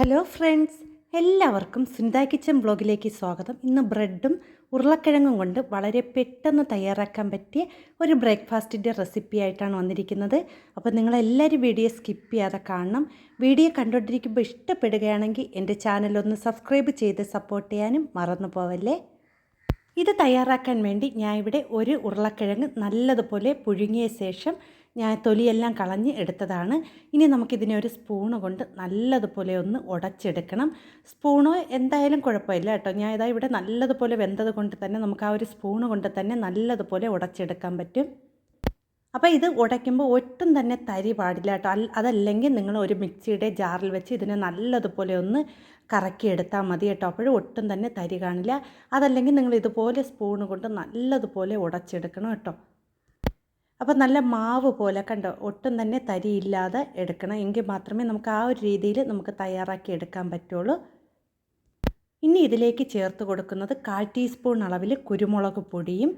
Hello friends എല്ലാവർക്കും Sunitha kitchen ബ്ലോഗിലേക്ക് സ്വാഗതം. ഇന്ന് ബ്രെഡും ഉരുളക്കിഴങ്ങും കൊണ്ട് വളരെ പെട്ടെന്ന് തയ്യാറാക്കാൻ പറ്റിയ ഒരു ബ്രേക്ക്ഫാസ്റ്റിന്റെ റെസിപ്പി ആയിട്ടാണ് വന്നിരിക്കുന്നത്. അപ്പോൾ നിങ്ങളെല്ലാവരും വീഡിയോ സ്കിപ്പ് ചെയ്യാതെ കാണണം. വീഡിയോ കണ്ടുകൊണ്ടിരിക്കുമ്പോൾ ഇഷ്ടപ്പെടുകയാണെങ്കിൽ എന്റെ ചാനലൊന്ന് സബ്സ്ക്രൈബ് ചെയ്ത് സപ്പോർട്ട് ചെയ്യാനും മറന്നു പോവല്ലേ? ഇത് തയ്യാറാക്കാൻ വേണ്ടി ഞാൻ ഇവിടെ ഒരു ഉരുളക്കിഴങ്ങ് നല്ലതുപോലെ പുഴുങ്ങിയ ശേഷം ഞാൻ തൊലിയെല്ലാം കളഞ്ഞ് എടുത്തതാണ്. ഇനി നമുക്കിതിനെ ഒരു സ്പൂണ് കൊണ്ട് നല്ലതുപോലെ ഒന്ന് ഉടച്ചെടുക്കണം. സ്പൂണോ എന്തായാലും കുഴപ്പമില്ല കേട്ടോ. ഞാൻ ഇതാ ഇവിടെ നല്ലതുപോലെ വെന്തത് കൊണ്ട് തന്നെ നമുക്ക് ആ ഒരു സ്പൂണ് കൊണ്ട് തന്നെ നല്ലതുപോലെ ഉടച്ചെടുക്കാൻ പറ്റും. അപ്പോൾ ഇത് ഉടയ്ക്കുമ്പോൾ ഒട്ടും തന്നെ തരി പാടില്ല കേട്ടോ. അതല്ലെങ്കിൽ നിങ്ങൾ ഒരു മിക്സിയുടെ ജാറിൽ വെച്ച് ഇതിനെ നല്ലതുപോലെ ഒന്ന് കറക്കിയെടുത്താൽ മതി കേട്ടോ. അപ്പോഴും ഒട്ടും തന്നെ തരി കാണില്ല. അതല്ലെങ്കിൽ നിങ്ങൾ ഇതുപോലെ സ്പൂണ് കൊണ്ട് നല്ലതുപോലെ ഉടച്ചെടുക്കണം കേട്ടോ. അപ്പോൾ നല്ല മാവ് പോലെ കണ്ടോ ഒട്ടും തന്നെ തരിയില്ലാതെ എടുക്കണം. എങ്കിൽ മാത്രമേ നമുക്ക് ആ ഒരു രീതിയിൽ നമുക്ക് തയ്യാറാക്കി എടുക്കാൻ പറ്റുള്ളൂ. ഇനി ഇതിലേക്ക് ചേർത്ത് കൊടുക്കുന്നത് കാൽ ടീസ്പൂൺ അളവിൽ കുരുമുളക് പൊടിയും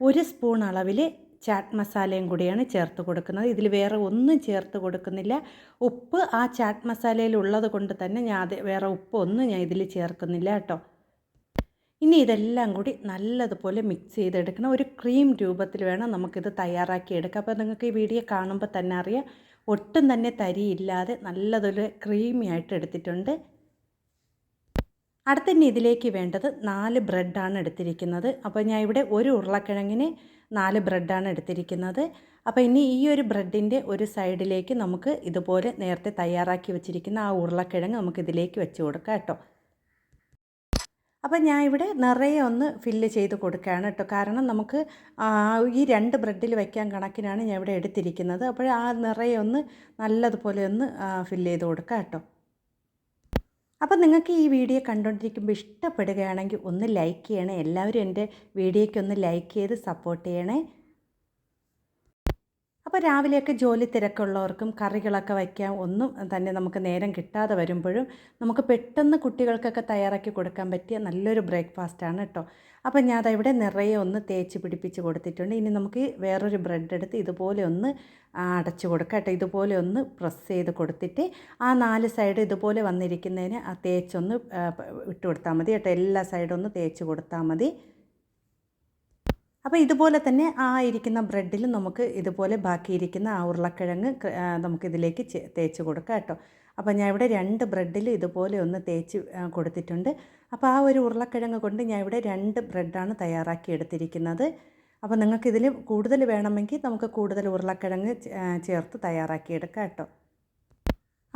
ഒരു സ്പൂൺ അളവിൽ ചാറ്റ് മസാലയും കൂടിയാണ് ചേർത്ത് കൊടുക്കുന്നത്. ഇതിൽ വേറെ ഒന്നും ചേർത്ത് കൊടുക്കുന്നില്ല. ഉപ്പ് ആ ചാറ്റ് മസാലയിൽ ഉള്ളത് കൊണ്ട് തന്നെ ഞാൻ അത് വേറെ ഉപ്പൊന്നും ഞാൻ ഇതിൽ ചേർക്കുന്നില്ല കേട്ടോ. ഇനി ഇതെല്ലാം കൂടി നല്ലതുപോലെ മിക്സ് ചെയ്തെടുക്കണം. ഒരു ക്രീം രൂപത്തിൽ വേണം നമുക്കിത് തയ്യാറാക്കി എടുക്കാം അപ്പോൾ നിങ്ങൾക്ക് ഈ വീഡിയോ കാണുമ്പോൾ തന്നെ അറിയാം. ഒട്ടും തന്നെ തരിയില്ലാതെ നല്ലതൊരു ക്രീമി ആയിട്ട് എടുത്തിട്ടുണ്ട്. അടുത്ത ഇനി ഇതിലേക്ക് വേണ്ടത് നാല് ബ്രെഡാണ് എടുത്തിരിക്കുന്നത്. അപ്പോൾ ഞാൻ ഇവിടെ ഒരു ഉരുളക്കിഴങ്ങിന് നാല് ബ്രെഡാണ് എടുത്തിരിക്കുന്നത്. അപ്പോൾ ഇനി ഈ ഒരു ബ്രെഡിന്റെ ഒരു സൈഡിലേക്ക് നമുക്ക് ഇതുപോലെ നേരത്തെ തയ്യാറാക്കി വെച്ചിരിക്കുന്ന ആ ഉരുളക്കിഴങ്ങ് നമുക്ക് ഇതിലേക്ക് വെച്ച് കൊടുക്കാം കേട്ടോ. അപ്പോൾ ഞാൻ ഇവിടെ നിറയെ ഒന്ന് ഫില്ല് ചെയ്ത് കൊടുക്കുകയാണ് കേട്ടോ. കാരണം നമുക്ക് ഈ രണ്ട് ബ്രെഡിൽ വയ്ക്കാൻ കണക്കിനാണ് ഞാൻ ഇവിടെ എടുത്തിരിക്കുന്നത്. അപ്പോൾ ആ നിറയെ ഒന്ന് നല്ലതുപോലെ ഒന്ന് ഫില്ല് ചെയ്ത് കൊടുക്കാം കേട്ടോ. അപ്പോൾ നിങ്ങൾക്ക് ഈ വീഡിയോ കണ്ടുകൊണ്ടിരിക്കുമ്പോൾ ഇഷ്ടപ്പെടുകയാണെങ്കിൽ ഒന്ന് ലൈക്ക് ചെയ്യണേ. എല്ലാവരും എന്റെ വീഡിയോയ്ക്ക് ഒന്ന് ലൈക്ക് ചെയ്ത് സപ്പോർട്ട് ചെയ്യണേ. അപ്പോൾ രാവിലെയൊക്കെ ജോലി തിരക്കുള്ളവർക്കും കറികളൊക്കെ വയ്ക്കാൻ ഒന്നും തന്നെ നമുക്ക് നേരം കിട്ടാതെ വരുമ്പോഴും നമുക്ക് പെട്ടെന്ന് കുട്ടികൾക്കൊക്കെ തയ്യാറാക്കി കൊടുക്കാൻ പറ്റിയ നല്ലൊരു ബ്രേക്ക്ഫാസ്റ്റാണ് കേട്ടോ. അപ്പോൾ ഞാൻ അതവിടെ നിറയെ ഒന്ന് തേച്ച് പിടിപ്പിച്ച് കൊടുത്തിട്ടുണ്ട്. ഇനി നമുക്ക് വേറൊരു ബ്രെഡ് എടുത്ത് ഇതുപോലെ ഒന്ന് അടച്ചു കൊടുക്കാം കേട്ടോ. ഇതുപോലെ ഒന്ന് പ്രസ് ചെയ്ത് കൊടുത്തിട്ട് ആ നാല് സൈഡ് ഇതുപോലെ വന്നിരിക്കുന്നതിന് ആ തേച്ചൊന്ന് ഇട്ട് കൊടുത്താൽ മതി കേട്ടോ. എല്ലാ സൈഡും ഒന്ന് തേച്ച് കൊടുത്താൽ മതി. അപ്പോൾ ഇതുപോലെ തന്നെ ആ ഇരിക്കുന്ന ബ്രെഡിൽ നമുക്ക് ഇതുപോലെ ബാക്കിയിരിക്കുന്ന ആ ഉരുളക്കിഴങ്ങ് നമുക്കിതിലേക്ക് തേച്ച് കൊടുക്കാം കേട്ടോ. അപ്പോൾ ഞാൻ ഇവിടെ രണ്ട് ബ്രെഡിൽ ഇതുപോലെ ഒന്ന് തേച്ച് കൊടുത്തിട്ടുണ്ട്. അപ്പോൾ ആ ഒരു ഉരുളക്കിഴങ്ങ് കൊണ്ട് ഞാൻ ഇവിടെ രണ്ട് ബ്രെഡാണ് തയ്യാറാക്കി എടുത്തിരിക്കുന്നത്. അപ്പോൾ നിങ്ങൾക്ക് ഇതിൽ കൂടുതൽ വേണമെങ്കിൽ നമുക്ക് കൂടുതൽ ഉരുളക്കിഴങ്ങ് ചേർത്ത് തയ്യാറാക്കി എടുക്കാം കേട്ടോ.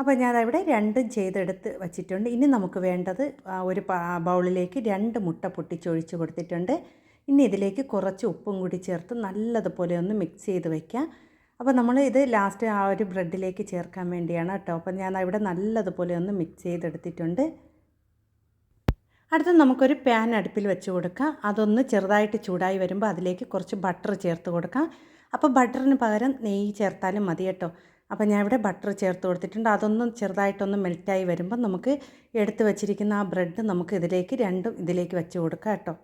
അപ്പോൾ ഞാനവിടെ രണ്ടും ചെയ്തെടുത്ത് വച്ചിട്ടുണ്ട്. ഇനി നമുക്ക് വേണ്ടത് ഒരു ബൗളിലേക്ക് രണ്ട് മുട്ട പൊട്ടിച്ചൊഴിച്ച് കൊടുത്തിട്ടുണ്ട്. ഇനി ഇതിലേക്ക് കുറച്ച് ഉപ്പും കൂടി ചേർത്ത് നല്ലതുപോലെ ഒന്ന് മിക്സ് ചെയ്ത് വയ്ക്കാം അപ്പോൾ നമ്മൾ ഇത് ലാസ്റ്റ് ആ ഒരു ബ്രെഡിലേക്ക് ചേർക്കാൻ വേണ്ടിയാണ് കേട്ടോ. അപ്പോൾ ഞാൻ ഇവിടെ നല്ലതുപോലെ ഒന്ന് മിക്സ് ചെയ്തെടുത്തിട്ടുണ്ട്. അടുത്ത് നമുക്കൊരു പാൻ അടുപ്പിൽ വെച്ച് കൊടുക്കാം. അതൊന്ന് ചെറുതായിട്ട് ചൂടായി വരുമ്പോൾ അതിലേക്ക് കുറച്ച് ബട്ടർ ചേർത്ത് കൊടുക്കാം. അപ്പോൾ ബട്ടറിന് പകരം നെയ്യ് ചേർത്താലും മതി കേട്ടോ. അപ്പോൾ ഞാൻ ഇവിടെ ബട്ടർ ചേർത്ത് കൊടുത്തിട്ടുണ്ട്. അതൊന്നും ചെറുതായിട്ടൊന്ന് മെൽറ്റായി വരുമ്പോൾ നമുക്ക് എടുത്ത് വെച്ചിരിക്കുന്ന ആ ബ്രെഡ് നമുക്ക് ഇതിലേക്ക് രണ്ടും ഇതിലേക്ക് വെച്ച് കൊടുക്കാം കേട്ടോ.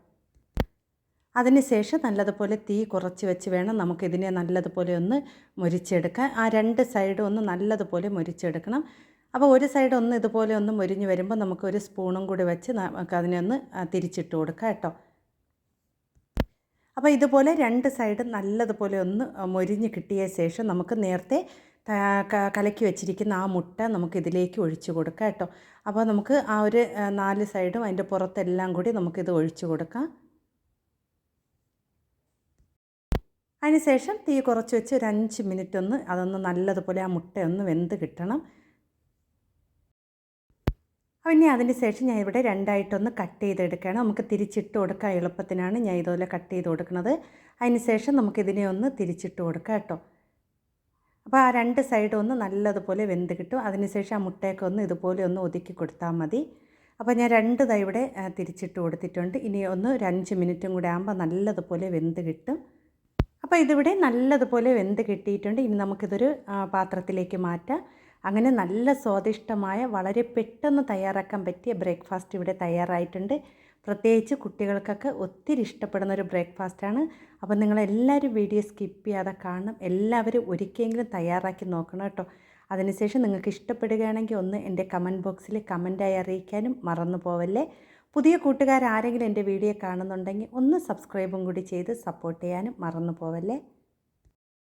അതിനുശേഷം നല്ലതുപോലെ തീ കുറച്ച് വെച്ച് വേണം നമുക്കിതിനെ നല്ലതുപോലെ ഒന്ന് മുരിച്ചെടുക്കാൻ. ആ രണ്ട് സൈഡും ഒന്ന് നല്ലതുപോലെ മുരിച്ചെടുക്കണം. അപ്പോൾ ഒരു സൈഡ് ഒന്ന് ഇതുപോലെ ഒന്ന് മുരിഞ്ഞ് വരുമ്പോൾ നമുക്ക് ഒരു സ്പൂണും കൂടി വെച്ച് നമുക്ക് അതിനെ ഒന്ന് തിരിച്ചിട്ട് കൊടുക്കാം കേട്ടോ. അപ്പോൾ ഇതുപോലെ രണ്ട് സൈഡ് നല്ലതുപോലെ ഒന്ന് മൊരിഞ്ഞ് കിട്ടിയ ശേഷം നമുക്ക് നേരത്തെ കലക്കി വെച്ചിരിക്കുന്ന ആ മുട്ട നമുക്ക് ഇതിലേക്ക് ഒഴിച്ചു കൊടുക്കാം കേട്ടോ. അപ്പോൾ നമുക്ക് ആ ഒരു നാല് സൈഡും അതിന്റെ പുറത്തെല്ലാം കൂടി നമുക്കിത് ഒഴിച്ചു കൊടുക്കാം. അതിനുശേഷം തീ കുറച്ച് വെച്ച് ഒരു അഞ്ച് മിനിറ്റ് ഒന്ന് അതൊന്ന് നല്ലതുപോലെ ആ മുട്ട ഒന്ന് വെന്ത് കിട്ടണം. പിന്നെ അതിന് ശേഷം ഞാൻ ഇവിടെ രണ്ടായിട്ടൊന്ന് കട്ട് ചെയ്തെടുക്കുകയാണ്. നമുക്ക് തിരിച്ചിട്ട് കൊടുക്കാൻ എളുപ്പത്തിനാണ് ഞാൻ ഇതുപോലെ കട്ട് ചെയ്ത് കൊടുക്കുന്നത്. അതിന് ശേഷം നമുക്കിതിനെ ഒന്ന് തിരിച്ചിട്ട് കൊടുക്കാം കേട്ടോ. അപ്പോൾ ആ രണ്ട് സൈഡും ഒന്ന് നല്ലതുപോലെ വെന്ത് കിട്ടും. അതിനുശേഷം ആ മുട്ടയൊക്കെ ഒന്ന് ഇതുപോലെ ഒന്ന് ഒതുക്കി കൊടുത്താൽ മതി. അപ്പോൾ ഞാൻ രണ്ട് തൈ ഇവിടെ തിരിച്ചിട്ട് കൊടുത്തിട്ടുണ്ട്. ഇനി ഒന്ന് ഒരു അഞ്ച് മിനിറ്റും കൂടെ ആകുമ്പോൾ നല്ലതുപോലെ വെന്ത് കിട്ടും. അപ്പോൾ ഇതിവിടെ നല്ലതുപോലെ വെന്ത് കിട്ടിയിട്ടുണ്ട്. ഇനി നമുക്കിതൊരു പാത്രത്തിലേക്ക് മാറ്റാം. അങ്ങനെ നല്ല സ്വാദിഷ്ടമായ വളരെ പെട്ടെന്ന് തയ്യാറാക്കാൻ പറ്റിയ ബ്രേക്ക്ഫാസ്റ്റ് ഇവിടെ തയ്യാറായിട്ടുണ്ട്. പ്രത്യേകിച്ച് കുട്ടികൾക്കൊക്കെ ഒത്തിരി ഇഷ്ടപ്പെടുന്ന ഒരു ബ്രേക്ക്ഫാസ്റ്റാണ്. അപ്പോൾ നിങ്ങളെല്ലാവരും വീഡിയോ സ്കിപ്പ് ചെയ്യാതെ കാണണം. എല്ലാവരും ഒരിക്കലെങ്കിലും തയ്യാറാക്കി നോക്കണം കേട്ടോ. അതിനുശേഷം നിങ്ങൾക്ക് ഇഷ്ടപ്പെടുകയാണെങ്കിൽ ഒന്ന് എന്റെ കമന്റ് ബോക്സിൽ കമന്റായി അറിയിക്കാനും മറന്നു പോവല്ലേ. പുതിയ കൂട്ടുകാർ ആരെങ്കിലും എന്റെ വീഡിയോ കാണുന്നുണ്ടെങ്കിൽ ഒന്ന് സബ്സ്ക്രൈബും കൂടി ചെയ്ത് സപ്പോർട്ട് ചെയ്യാനും മറന്നു പോവല്ലേ?